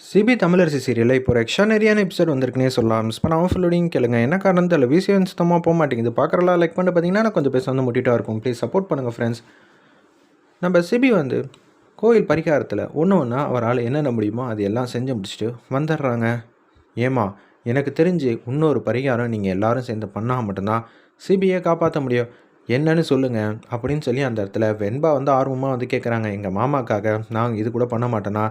CP Tamilarasi சீரியலில் இப்போ ஒரு எக்ஸ்ட்ரானரியான எபிசோட் வந்திருக்குனே சொல்லலாம். மிஸ் பண்ணாமல் ஃபுல்லோடையும் கேளுங்க. என்ன காரணம் தெரியல. விஷயம் சுத்தமாக போக மாட்டேங்குது. பார்க்குறலாம் லைக் பண்ணிட்டு பார்த்தீங்கன்னா நான் கொஞ்சம் பேச வந்து முட்டிட்டா இருக்கும். ப்ளீஸ் சப்போர்ட் பண்ணுங்கள் ஃப்ரெண்ட்ஸ் நம்ம சிபி வந்து கோயில் பரிகாரத்தில் ஒன்று ஒன்றா அவரால் என்னென்ன முடியுமோ அது எல்லாம் செஞ்சு முடிச்சுட்டு வந்துடுறாங்க. ஏமா எனக்கு தெரிஞ்சு இன்னொரு பரிகாரம் நீங்கள் எல்லாரும் சேர்ந்து பண்ணால் மட்டும்தான் சிபியை காப்பாற்ற முடியும். என்னன்னு சொல்லுங்கள் அப்படின்னு சொல்லி அந்த இடத்துல வெண்பா வந்து ஆர்வமாக வந்து கேட்குறாங்க எங்கள் மாமாக்காக நாங்கள் இது கூட பண்ண மாட்டேனா?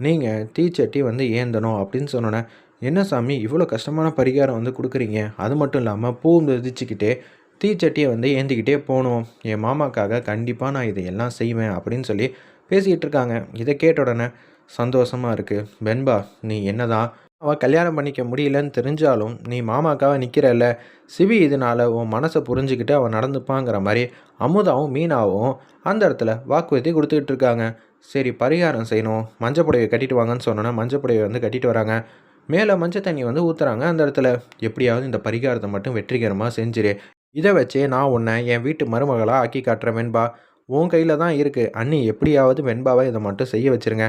நீங்கள் தீச்சட்டி வந்து ஏந்தணும் அப்படின்னு சொன்னோன்னே என்ன சாமி இவ்வளோ கஷ்டமான பரிகாரம் வந்து கொடுக்குறீங்க. அது மட்டும் இல்லாமல் பூ மிதிச்சுக்கிட்டே தீச்சட்டியை வந்து ஏந்திக்கிட்டே போகணும். என் மாமாக்காக கண்டிப்பாக நான் இதையெல்லாம் செய்வேன் அப்படின்னு சொல்லி பேசிக்கிட்டு இருக்காங்க இதை கேட்ட உடனே சந்தோஷமாக இருக்குது பென்பா நீ என்னதான்? அவள் கல்யாணம் பண்ணிக்க முடியலன்னு தெரிஞ்சாலும் நீ மாமாக்காக நிற்கிறல்ல சிவி இதனால் உன் மனசை புரிஞ்சுக்கிட்டு அவன் நடந்துப்பாங்கிற மாதிரி அமுதாவும் மீனாவும் அந்த இடத்துல வாக்குறுதி கொடுத்துக்கிட்டு இருக்காங்க சரி பரிகாரம் செய்யணும். மஞ்சள் புடவை கட்டிட்டு வாங்கன்னு சொன்னோன்னா மஞ்சள் புடவை வந்து கட்டிட்டு வராங்க. மேலே மஞ்சள் தண்ணி வந்து ஊற்றுறாங்க அந்த இடத்துல எப்படியாவது இந்த பரிகாரத்தை மட்டும் வெற்றிகரமாக செஞ்சிரு. இதை வச்சே நான் உன்னை என் வீட்டு மருமகளாக ஆக்கி காட்டுறேன் வெண்பா. உன் கையில் தான் இருக்குது அண்ணி எப்படியாவது வெண்பாவை இதை மட்டும் செய்ய வச்சிருங்க.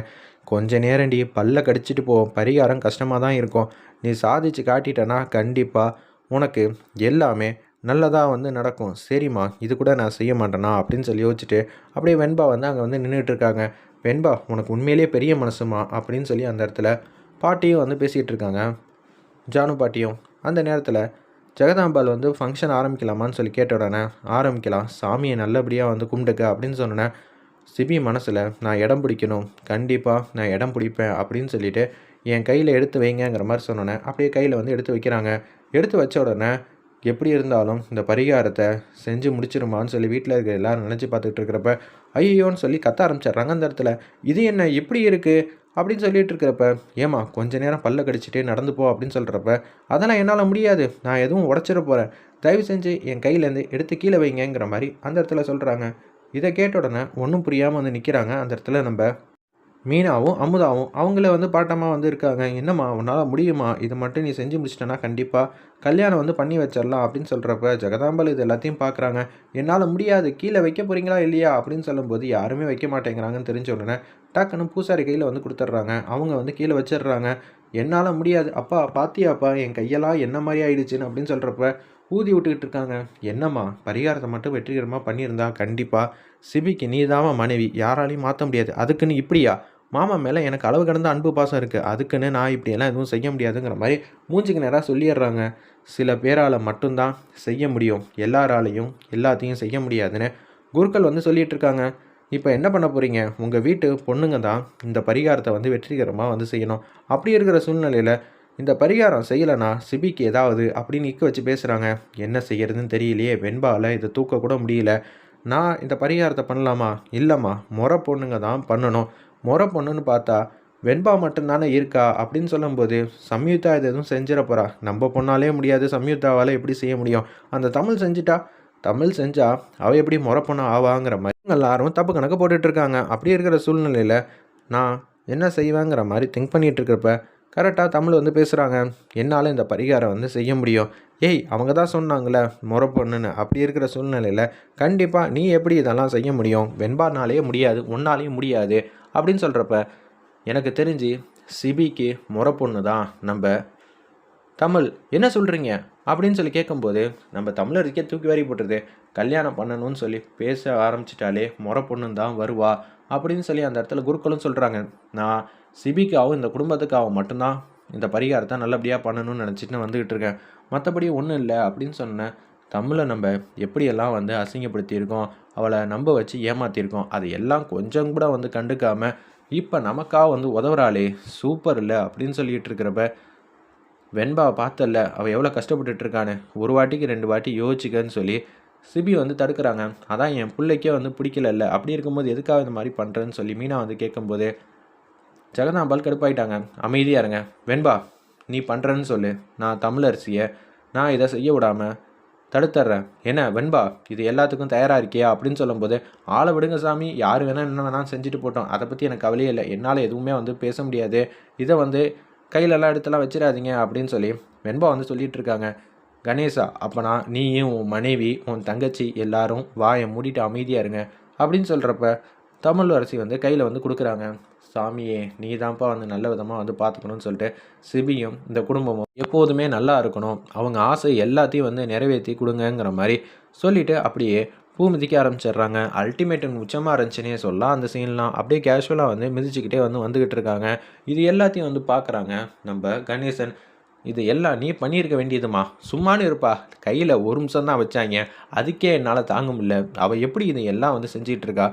கொஞ்ச நேரண்டி பல்ல கடிச்சிட்டு போ. பரிகாரம் கஷ்டமாக தான் இருக்கும். நீ சாதிச்சு காட்டிட்டனா கண்டிப்பாக உனக்கு எல்லாமே நல்லதாக வந்து நடக்கும். சரிம்மா இது கூட நான் செய்ய மாட்டேனா? அப்படின்னு சொல்லி யோசிச்சுட்டு அப்படியே வெண்பா வந்து அங்கே வந்து நின்றுட்டு இருக்காங்க. வெண்பா உனக்கு உண்மையிலேயே பெரிய மனசுமா? அப்படின்னு சொல்லி அந்த இடத்துல பாட்டியும் வந்து பேசிகிட்டு இருக்காங்க. ஜானு பாட்டியும். அந்த நேரத்தில் ஜெகதாம்பாள் வந்து ஃபங்க்ஷன் ஆரம்பிக்கலாமான்னு சொல்லி கேட்ட உடனே ஆரம்பிக்கலாம். சாமியை நல்லபடியாக வந்து கும்பிடுக்க அப்படின்னு சொன்னோன்னே சிபி மனசில் நான் இடம் பிடிக்கணும். கண்டிப்பாக நான் இடம் பிடிப்பேன் அப்படின்னு சொல்லிட்டு என் கையில் எடுத்து வைங்கங்கிற மாதிரி சொன்னோன்னே அப்படியே கையில் வந்து எடுத்து வைக்கிறாங்க. எடுத்து வச்ச உடனே எப்படி இருந்தாலும் இந்த பரிகாரத்தை செஞ்சு முடிச்சிருமான்னு சொல்லி வீட்டில் இருக்கிற எல்லாரும் நினச்சி பார்த்துட்டு இருக்கிறப்ப ஐயோன்னு சொல்லி கத்த ஆரம்பிச்சிடுறாங்க அந்த இடத்துல. இது என்ன இப்படி இருக்குது அப்படின்னு சொல்லிட்டு இருக்கிறப்ப ஏமா கொஞ்ச நேரம் பல்ல கடிச்சிட்டே நடந்து போ அப்படின்னு சொல்கிறப்ப அதெல்லாம் என்னால் முடியாது. நான் எதுவும் உடச்சிட போகிறேன் தயவு செஞ்சு என் கையிலேருந்து எடுத்து கீழே வைங்கங்கிற மாதிரி அந்த இடத்துல சொல்கிறாங்க இதை கேட்ட உடனே ஒன்றும் புரியாமல் வந்து நிற்கிறாங்க அந்த இடத்துல நம்ம மீனாவும் அமுதாவும் அவங்களே வந்து பாட்டமாக வந்து இருக்காங்க. என்னம்மா உன்னால் முடியுமா? இது மட்டும் நீ செஞ்சு முடிச்சிட்டனா கண்டிப்பாக கல்யாணம் வந்து பண்ணி வச்சிடலாம் அப்படின்னு சொல்கிறப்ப ஜெகதாம்பல் இது எல்லாத்தையும் பார்க்குறாங்க என்னால் முடியாது கீழே வைக்க போகிறீங்களா இல்லையா? அப்படின்னு சொல்லும்போது யாருமே வைக்க மாட்டேங்கிறாங்கன்னு தெரிஞ்ச உடனே டக்குன்னு பூசாரி கையில் வந்து கொடுத்துட்றாங்க. அவங்க வந்து கீழே வச்சிடுறாங்க. என்னால் முடியாது. அப்பா பாத்தியாப்பா என் கையெல்லாம் என்ன மாதிரி ஆயிடுச்சுன்னு அப்படின்னு சொல்கிறப்ப ஊதி விட்டுக்கிட்டு இருக்காங்க. என்னம்மா? பரிகாரத்தை மட்டும் வெற்றிகரமாக பண்ணியிருந்தா கண்டிப்பாக சிபிக்கு நீ மனைவி. யாராலையும் மாற்ற முடியாது. அதுக்குன்னு இப்படியா? மாமா மேலே எனக்கு அளவு கடந்த அன்பு பாசம் இருக்குது அதுக்குன்னு நான் இப்படியெல்லாம் எதுவும் செய்ய முடியாதுங்கிற மாதிரி மூஞ்சிக்கு நேராக சொல்லிடுறாங்க. சில பேரால் மட்டும்தான் செய்ய முடியும். எல்லாராலையும் எல்லாத்தையும் செய்ய முடியாதுன்னு குருக்கள் வந்து சொல்லிகிட்டு இருக்காங்க. இப்போ என்ன பண்ண போகிறீங்க உங்கள் வீட்டு பொண்ணுங்க தான் இந்த பரிகாரத்தை வந்து வெற்றிகரமாக வந்து செய்யணும். அப்படி இருக்கிற சூழ்நிலையில் இந்த பரிகாரம் செய்யலைனா சிபிக்கு ஏதாவது அப்படின்னு நிற்க வச்சு பேசுகிறாங்க என்ன செய்யறதுன்னு தெரியலையே வெண்பாவில் இதை தூக்கக்கூட முடியல. நான் இந்த பரிகாரத்தை பண்ணலாமா? இல்லைம்மா முறை பொண்ணுங்க தான் பண்ணணும். முறை பொண்ணுன்னு பார்த்தா வெண்பா மட்டும்தானே இருக்கா? அப்படின்னு சொல்லும்போது சம்யுக்தா இது எதுவும் செஞ்சிட போகிறா நம்ம பொண்ணாலே முடியாது சம்யுக்தாவால் எப்படி செய்ய முடியும்? அந்த தமிழ் செஞ்சுட்டா? தமிழ் செஞ்சால் அவள் எப்படி முறை பொண்ணு ஆவாங்கிற மாதிரி எல்லாரும் தப்பு கணக்கு போட்டுட்ருக்காங்க அப்படி இருக்கிற சூழ்நிலையில் நான் என்ன செய்வேங்கிற மாதிரி திங்க் பண்ணிகிட்டு இருக்கிறப்ப கரெக்டாக தமிழ் வந்து பேசுகிறாங்க என்னால் இந்த பரிகாரம் வந்து செய்ய முடியும். ஏய் அவங்க தான் சொன்னாங்களே முறை பொண்ணுன்னு அப்படி இருக்கிற சூழ்நிலையில் கண்டிப்பாக நீ எப்படி இதெல்லாம் செய்ய முடியும்? வெண்பானாலேயே முடியாது ஒன்னாலேயும் முடியாது அப்படின்னு சொல்கிறப்ப எனக்கு தெரிஞ்சு சிபிக்கு முறை பொண்ணு தான் நம்ம தமிழ். என்ன சொல்கிறீங்க அப்படின்னு சொல்லி கேட்கும்போது நம்ம தமிழருக்கே தூக்கி வாரி போட்டுருது. கல்யாணம் பண்ணணும்னு சொல்லி பேச ஆரம்பிச்சிட்டாலே முறை பொண்ணு தான் வருவா அப்படின்னு சொல்லி அந்த இடத்துல குருக்களும் சொல்கிறாங்க நான் சிபிக்காவும் இந்த குடும்பத்துக்காகவும் மட்டும்தான் இந்த பரிகாரத்தை நல்லபடியாக பண்ணணும்னு நினச்சிட்டு வந்துக்கிட்டு இருக்கேன். மற்றபடி ஒன்றும் இல்லை அப்படின்னு சொன்னேன் தமிழை நம்ம எப்படியெல்லாம் வந்து அசிங்கப்படுத்தியிருக்கோம் அவளை நம்ப வச்சு ஏமாற்றிருக்கோம் அது எல்லாம் கொஞ்சம் கூட வந்து கண்டுக்காமல் இப்போ நமக்காக வந்து உதவுறாளே சூப்பர் இல்லை அப்படின்னு சொல்லிட்டு இருக்கிறப்ப வெண்பாவை பார்த்தல அவள் எவ்வளோ கஷ்டப்பட்டுட்ருக்கானு ஒரு வாட்டிக்கு ரெண்டு வாட்டி யோசிச்சுக்கன்னு சொல்லி சிபி வந்து தடுக்கிறாங்க. அதான் என் பிள்ளைக்கே வந்து பிடிக்கல அப்படி இருக்கும்போது எதுக்காக இந்த மாதிரி பண்ணுறேன்னு சொல்லி மீனா வந்து கேட்கும்போது ஜெகதாம்பால் கடுப்பாயிட்டாங்க. அமைதியாக இருங்க. வெண்பா நீ பண்ணுறன்னு சொல்லு. நான் தமிழரசியை. நான் இதை செய்ய விடாமல் தடுத்துட்றேன் என்ன வெண்பா இது எல்லாத்துக்கும் தயாராக இருக்கியா? அப்படின்னு சொல்லும்போது ஆளை விடுங்க சாமி. யார் வேணால் என்ன வேணாலும் செஞ்சுட்டு போட்டோம். அதை பற்றி எனக்கு கவலையே இல்லை. என்னால் எதுவுமே வந்து பேச முடியாது. இதை வந்து கையிலெல்லாம் எடுத்துலாம் வச்சிடாதீங்க அப்படின்னு சொல்லி வெண்பா வந்து சொல்லிகிட்டு இருக்காங்க. கணேசா அப்போனா நீயும் உன் மனைவி உன் தங்கச்சி எல்லாரும் வாயை மூடிட்டு அமைதியாக இருங்க. அப்படின்னு சொல்கிறப்ப தமிழ் அரசி வந்து கையில் வந்து கொடுக்குறாங்க. சாமியே நீ தான்ப்பா வந்து நல்ல விதமாக வந்து பார்த்துக்கணும்னு சொல்லிட்டு சிபியும் இந்த குடும்பமும் எப்போதுமே நல்லா இருக்கணும். அவங்க ஆசை எல்லாத்தையும் வந்து நிறைவேற்றி கொடுங்கங்கிற மாதிரி சொல்லிவிட்டு அப்படியே பூ மிதிக்க ஆரம்பிச்சிடுறாங்க. அல்டிமேட்டின் உச்சமாக இருந்துச்சுன்னே சொல்லலாம். அந்த சீன்லாம் அப்படியே கேஷுவலாக வந்து மிதிச்சுக்கிட்டே வந்து வந்துக்கிட்டு இருக்காங்க. இது எல்லாத்தையும் வந்து பார்க்குறாங்க நம்ம கணேசன் இது எல்லாம் நீ பண்ணியிருக்க வேண்டியதுமா? சும்மானு இருப்பா. கையில் ஒரு நிமிஷம் தான் வச்சாங்க. அதுக்கே என்னால் தாங்க முடியல. அவள் எப்படி இதை எல்லாம் வந்து செஞ்சிகிட்டு இருக்கா?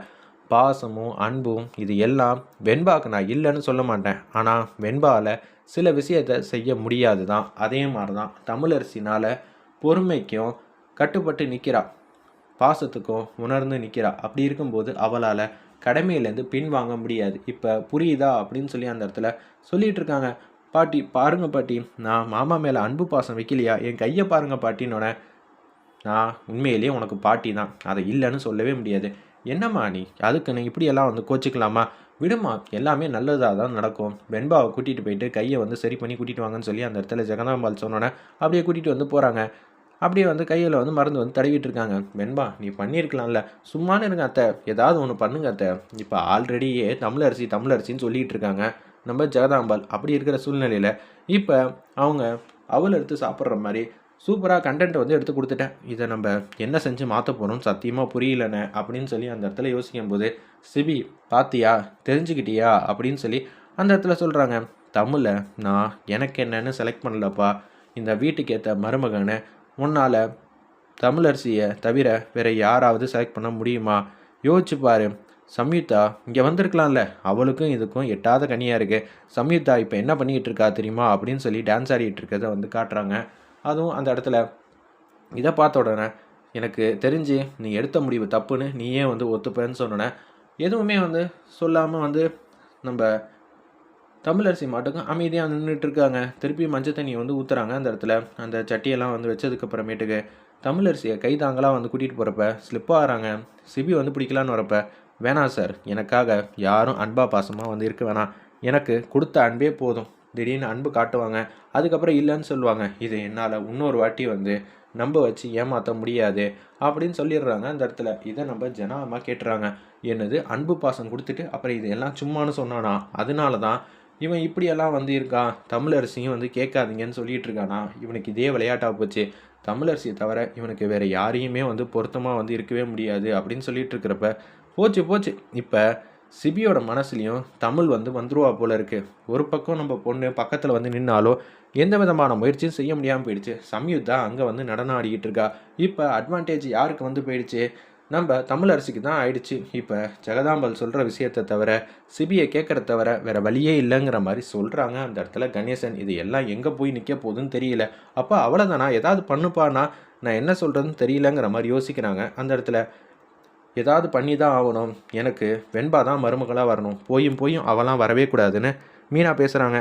பாசமும் அன்பும் இது எல்லாம் வெண்பாக்கு நான் இல்லைன்னு சொல்ல மாட்டேன். ஆனால் வெண்பாவில் சில விஷயத்தை செய்ய முடியாது தான் அதே மாதிரி தான் தமிழரசினால் பொறுமைக்கும் கட்டுப்பட்டு நிற்கிறா பாசத்துக்கும் உணர்ந்து நிற்கிறா அப்படி இருக்கும்போது அவளால் கடமையிலேருந்து பின்வாங்க முடியாது. இப்போ புரியுதா? அப்படின்னு சொல்லி அந்த இடத்துல சொல்லிகிட்டு இருக்காங்க. பாட்டி பாருங்க பாட்டி நான் மாமா மேலே அன்பு பாசம் வைக்கலையா? என் கையை பாருங்க பாட்டின்னொன்னே நான் உண்மையிலேயே உனக்கு பாட்டி தான் அதை இல்லைன்னு சொல்லவே முடியாது. என்னம்மா நீ? அதுக்கு நீ இப்படியெல்லாம் வந்து கோச்சிக்கலாமா? விடுமா எல்லாமே நல்லதாக தான் நடக்கும். வெண்பாவை கூட்டிகிட்டு போயிட்டு கையை வந்து சரி பண்ணி கூட்டிகிட்டு வாங்கன்னு சொல்லி அந்த இடத்துல ஜெகதாம்பால் சொன்னோன்னே அப்படியே கூட்டிகிட்டு வந்து போகிறாங்க அப்படியே வந்து கையில் வந்து மருந்து வந்து தடவிட்டு இருக்காங்க. வெண்பா நீ பண்ணியிருக்கலாம்ல. சும்மானு இருங்க அத்தை. ஏதாவது ஒன்று பண்ணுங்க அத்தை. இப்போ ஆல்ரெடியே தமிழரசி தமிழரசின்னு சொல்லிகிட்டு இருக்காங்க. நம்ம ஜெகதாம்பாள் அப்படி இருக்கிற சூழ்நிலையில் இப்போ அவங்க அவள் எடுத்து சாப்பிட்ற மாதிரி சூப்பராக கண்டென்ட் வந்து எடுத்து கொடுத்துட்டேன். இதை நம்ம என்ன செஞ்சு மாற்ற போகிறோம் சத்தியமாக புரியலண்ணே அப்படின்னு சொல்லி அந்த இடத்துல யோசிக்கும் போது சிபி பாத்தியா தெரிஞ்சுக்கிட்டியா? அப்படின்னு சொல்லி அந்த இடத்துல சொல்கிறாங்க தமிழை நான் எனக்கு என்னன்னு செலக்ட் பண்ணலப்பா. இந்த வீட்டுக்கு ஏற்ற மருமகனை உன்னால் தமிழரசியை தவிர வேற யாராவது செலக்ட் பண்ண முடியுமா? யோசிச்சு பாரு. சம்யுக்தா இங்கே வந்திருக்கலாம்ல. அவளுக்கும் இதுக்கும் எட்டாத கனியாக இருக்குது சம்யுக்தா இப்போ என்ன பண்ணிக்கிட்டு இருக்கா தெரியுமா? அப்படின்னு சொல்லி டான்ஸ் ஆடிட்டு இருக்கிறத வந்து காட்டுறாங்க. அதுவும் அந்த இடத்துல. இதை பார்த்த உடனே எனக்கு தெரிஞ்சு நீ எடுத்த முடிவு தப்புன்னு நீயே வந்து ஒத்துப்பேன்னு சொன்னோன்னே எதுவுமே வந்து சொல்லாமல் வந்து நம்ம தமிழரசி மாட்டுக்கும் அமைதியாக நின்றுட்டு இருக்காங்க திருப்பி மஞ்சள் தண்ணியை வந்து ஊற்றுறாங்க அந்த இடத்துல. அந்த சட்டியெல்லாம் வந்து வச்சதுக்கு அப்புறமேட்டுக்கு தமிழரசியை கை தாங்களாக வந்து கூட்டிகிட்டு போகிறப்ப ஸ்லிப் ஆகிறாங்க சிபி வந்து பிடிக்கலான்னு வரப்ப வேணாம் சார் எனக்காக யாரும் அன்பா பாசமாக வந்து இருக்க வேணாம். எனக்கு கொடுத்த அன்பே போதும். திடீர்னு அன்பு காட்டுவாங்க. அதுக்கப்புறம் இல்லைன்னு சொல்லுவாங்க. இது என்னால் இன்னொரு வாட்டி வந்து நம்ப வச்சு ஏமாற்ற முடியாது அப்படின்னு சொல்லிடுறாங்க அந்த இடத்துல. இதை நம்ம ஜனாமா கேட்டுறாங்க. என்னது? அன்பு பாசம் கொடுத்துட்டு அப்புறம் இது எல்லாம் சும்மானு சொன்னானா? அதனால தான் இவன் இப்படியெல்லாம் வந்து இருக்கான். தமிழரசியும் வந்து கேட்காதீங்கன்னு சொல்லிட்டு இருக்கானா? இவனுக்கு இதே விளையாட்டாக போச்சு. தமிழரசியை தவிர இவனுக்கு வேறு யாரையுமே வந்து பொருத்தமாக வந்து இருக்கவே முடியாது அப்படின்னு சொல்லிட்டு இருக்கிறப்ப போச்சு போச்சு. இப்போ சிபியோட மனசுலையும் தமிழ் வந்து வந்துருவா போல இருக்கு. ஒரு பக்கம் நம்ம பொண்ணு பக்கத்தில் வந்து நின்னாலும் எந்த விதமான முயற்சியும் செய்ய முடியாமல் போயிடுச்சு. சம்யுக்தா அங்கே வந்து நடனம் ஆடிக்கிட்டு இருக்கா. இப்போ அட்வான்டேஜ் யாருக்கு வந்து போயிடுச்சு? நம்ம தமிழரசிக்கு தான் ஆயிடுச்சு. இப்போ ஜெகதாம்பல் சொல்கிற விஷயத்த தவிர சிபியை கேட்குற தவிர வேறு வழியே இல்லைங்கிற மாதிரி சொல்கிறாங்க அந்த இடத்துல கணேசன். இது எல்லாம் எங்கே போய் நிற்க போகுதுன்னு தெரியல. அப்போ அவ்வளோதானா ஏதாவது பண்ணுப்பானா? நான் என்ன சொல்கிறதுன்னு தெரியலங்கிற மாதிரி யோசிக்கிறாங்க அந்த இடத்துல. ஏதாவது பண்ணி தான் ஆகணும். எனக்கு வெண்பா தான் மருமகளாக வரணும். போயும் போயும் அவளாம் வரவே கூடாதுன்னு மீனா பேசுகிறாங்க